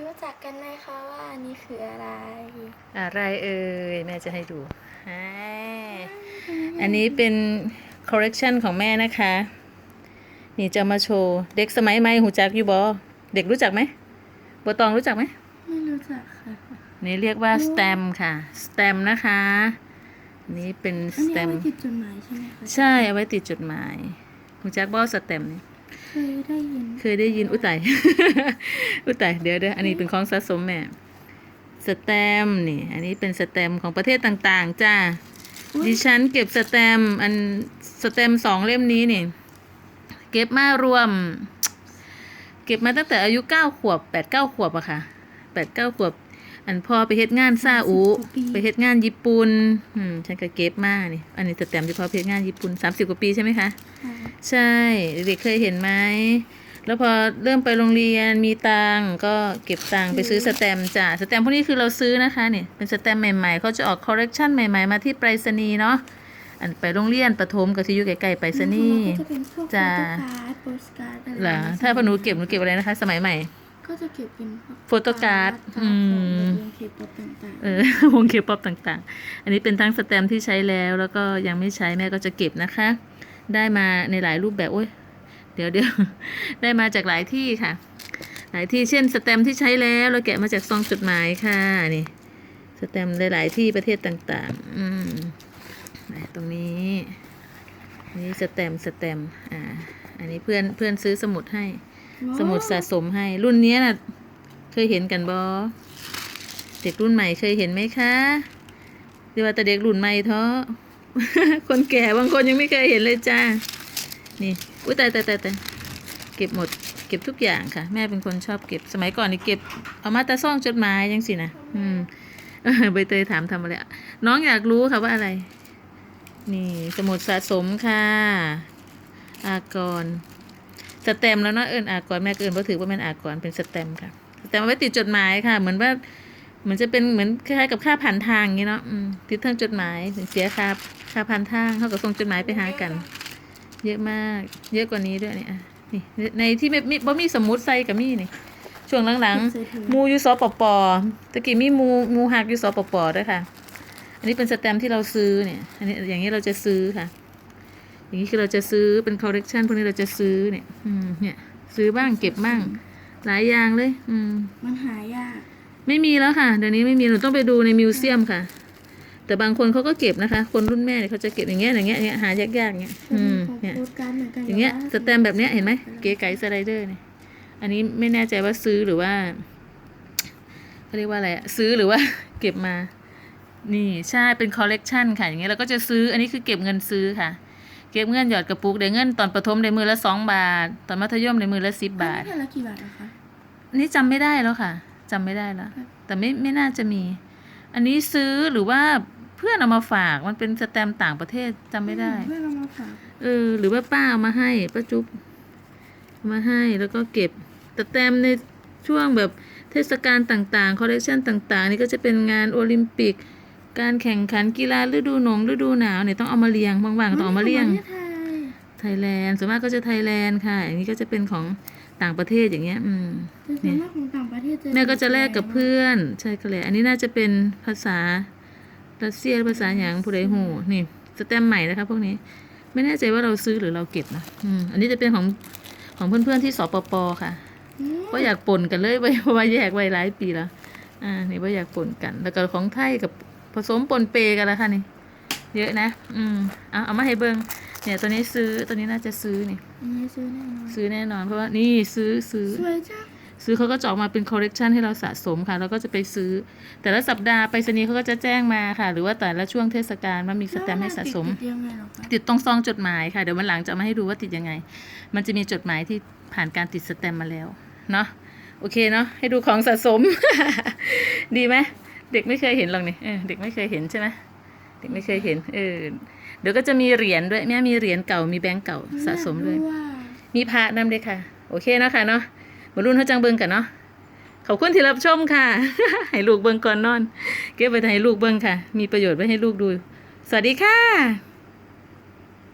รู้จักกันไหมคะว่าอันนี้คืออะไร อะไรเอ่ยแม่จะให้ดูอ่าอันนี้เป็น correction ของแม่นะคะ นี่จะมาโชว์เด็กสมัยใหม่หูจักอยู่บอเด็กรู้จักไหมบัวตองรู้จักไหมไม่รู้จักค่ะ นี่เรียกว่า stem ค่ะ stem นะคะ นี่เป็นอันนี้เอา stem ไว้ติดจดหมายใช่ไหมคะใช่เอาไว้ติดจดหมายหูจักบอ stem นี่ เคยได้ยิน เคยได้ยิน อุยไตอุยไตเดี๋ยวเดี๋ยวอันนี้เป็นของสะสมแม่ สแตมป์นี่ อันนี้เป็นสแตมป์ของประเทศต่างๆ จ้าดิฉันเก็บสแตมป์อันสแตมป์สองเล่มนี้นี่ เก็บมารวม เก็บมาตั้งแต่อายุเก้าขวบแปดเก้าขวบอะค่ะแปดเก้าขวบ อันพอไปเฮ็ดงานซาอุไปเฮ็ดงานญี่ปุ่นอืมฉันก็เก็บมานี่ อันนี้สแตมป์ที่พอไปเฮ็ดงานญี่ปุ่นสามสิบกว่าปีใช่ไหมคะ ค่ะ ใช่เด็กๆเคยเห็นไหมแล้วพอเริ่มไปโรงเรียนมีตังก็เก็บตังไปซื้อสแตมจ้ะสแตมพวกนี้คือเราซื้อนะคะเนี่ยเป็นสแตมใหม่ๆเขาจะออกคอร์เรคชันใหม่ ๆ มาที่ไปรษณีย์เนาะอันไปโรงเรียนประถมกับที่อยู่ใกล้ๆไปรษณีย์ก็จะเป็นพวกโฟโต้จ้าการ์ดโปสการ์ดอะหรอถ้าพหนูเก็บหนูเก็บอะไรนะคะ สมัยใหม่ ก็จะเก็บเป็นโฟโต้การ์ดอืมวงเคป๊อปต่างเออวงเคป๊อปต่างๆ อันนี้เป็นทั้งสแตมที่ใช้แล้วแล้วก็ยังไม่ใช้แม่ก็จะเก็บนะคะ ได้มาในหลายรูปแบบโอ้ยเดี๋ยวเดี๋ยวได้มาจากหลายที่ค่ะ หลายที่เช่นสแตมป์ที่ใช้แล้วเราแกะมาจากซองจดหมายค่ะนี่สแตมป์หลาย ๆ ที่ประเทศต่างๆ อืมไหนตรงนี้ นี่สแตมป์สแตมป์อ่า อันนี้เพื่อนเพื่อนซื้อสมุดให้ๆสมุดสะสมให้ รุ่นเนี้ยน่ะเคยเห็นกันบอเด็กรุ่นใหม่เคยเห็นไหมคะหรือว่าแต่เด็กรุ่นใหม่เถอะ คนแก่บางคนยังไม่เคยเห็นเลยจ้า นี่อุ้ยตายตายตายตายเก็บหมด เก็บทุกอย่างค่ะ แม่เป็นคนชอบเก็บสมัยก่อนนี่เก็บเอามาแต่ซ่องจดหมายยังสินะอืมเออใบเตยถามทำอะไรน้องอยากรู้ค่ะว่าอะไร นี่สมุดสะสมค่ะ อากรสแตมแล้วเนาะเอิญอากรแม่เอิญเพราะถือว่าแม่นอากรเป็นสแตมค่ะสแตมเอาไว้ติดจดหมายค่ะ เหมือนว่า เหมือนจะเป็นเหมือนคล้ายๆกับค่าผ่านทางอย่างงี้เนาะอืมติดทางจดหมายถึงเสียค่าค่าผ่านทางเขาก็ส่งจดหมายไปหากัน เยอะมาก เยอะกว่านี้ด้วยเนี่ยอะนี่ในที่ไม่มีบ่มีสมุดใส่กับมีนี่ช่วงหลังๆมูอยู่สปปตะกี้มีมูมูหักอยู่สปปด้วยค่ะ อันนี้เป็นสแตมป์ที่เราซื้อเนี่ย อันนี้อย่างนี้เราจะซื้อค่ะ อย่างนี้คือเราจะซื้อเป็นคอ l เลกชันพวกนี้เราจะซื้อเนี่ย อืมเนี่ย ซื้อบ้างเก็บบ้าง หลายอย่างเลย อืม มันหายาก ไม่มีแล้วค่ะ เดี๋ยวนี้ไม่มีหนูต้องไปดูในมิวเซียมค่ะ แต่บางคนเขาก็เก็บนะคะ คนรุ่นแม่เนี่ยเขาจะเก็บอย่างเงี้ยอย่างเงี้ยอย่างเงี้ยหายากๆอย่างเงี้ยอืมของเนี่ยโปสการ์ดเหมือนกันอย่างเงี้ยว่าสแตมป์แบบเนี้ยเห็นไหมเก๋ไก๋สไลเดอร์เนี่ยอันนี้ไม่แน่ใจว่าซื้อหรือว่าเขาเรียกว่าอะไรอะซื้อหรือว่า เก็บมา นี่ใช่เป็นคอลเลกชันค่ะ อย่างเงี้ยเราก็จะซื้ออันนี้คือเก็บเงินซื้อค่ะ เก็บเงินหยอดกระปุกได้เงินตอนประถมได้มือละสองบาท ตอนมัธยมได้มือละสิบบาทอันนี้แผ่นละกี่บาทนะคะอันนี้จำไม่ได้แล้วค่ะ จำไม่ได้แล้วแต่ไม่ไม่น่าจะมี อันนี้ซื้อหรือว่าเพื่อนเอามาฝากมันเป็นสแตมป์ต่างประเทศจำไม่ได้ เพื่อนเรามาฝากเออ หรือว่าป้าเอามาให้ป้าจุ๊บเอามาให้แล้วก็เก็บแต่แต้มในช่วงแบบเทศกาลต่างๆคอลเลคชันต่างๆ นี่ก็จะเป็นงานโอลิมปิก การแข่งขันกีฬาฤดูหนงฤดูหนาวเนี่ยต้องเอามาเรียงบางๆก็ต้องเอามาเรียง ประทศไทย ไทยแลนด์ส่วนมากก็จะไทยแลนด์ค่ะอันนี้ก็จะเป็นของต่างประเทศอย่างเงี้ย อืมแต่ส่วนมากของต่างประเทศจะแม่ก็จะแลกกับเพื่อน ใช่ก็เลยอันนี้น่าจะเป็นภาษารัสเซียหรือภาษาอย่างผู้ใดหูนี่สแตมป์ใหม่นะคะพวกนี้ ไม่แน่ใจว่าเราซื้อหรือเราเก็บนะอืมอันนี้จะเป็นของของเพื่อนๆที่สปปค่ะอืมก็อยากปนกันเลยไว้เพราะว่าแยกไว้หลายปีแล้วอ่านี่ว่าอยากปนกัน แล้วก็ของไทยกับผสมปนเปกันแล้วค่ะนี่ เยอะนะ อืมเอาเอามาให้เบิง เนี่ยตัวนี้ซื้อตัวนี้น่าจะซื้อนี่อันนี้ซื้อแน่นอนซื้อแน่นอนเพราะว่านี่ซื้อซื้อ สวยจังซื้อเขาก็จะออกมาเป็นคอลเลกชันให้เราสะสมค่ะแล้วก็จะไปซื้อ แต่ละสัปดาห์ไปรษณีย์เขาก็จะแจ้งมาค่ะ หรือว่าแต่ละช่วงเทศกาลว่ามีสแตมป์ให้สะสม ติดยังไงหรอคะติดตรงซองจดหมายค่ะ เดี๋ยววันหลังจะเอามาให้ดูว่าติดยังไง มันจะมีจดหมายที่ผ่านการติดสแตมป์มาแล้วเนาะโอเคเนาะให้ดูของสะสม ดีไหมเด็กไม่เคยเห็นหรอกนี่เออเด็กไม่เคยเห็นใช่ไหม เด็กไม่เคยเห็น เออ เดี๋ยวก็จะมีเหรียญด้วยแม่มีเหรียญเก่ามีแบงก์เก่าสะสมด้วยอากรู้ว่ามีพระนำด้วยค่ะ โอเคเนาะค่ะเนาะมารุ่นเขาจังเบิงกันเนาะขอบคุณที่รับชมค่ะ ให้ลูกเบิงก่อนนอน เก็บไว้ให้ลูกเบิงค่ะ มีประโยชน์ไว้ให้ลูกดู สวัสดีค่ะ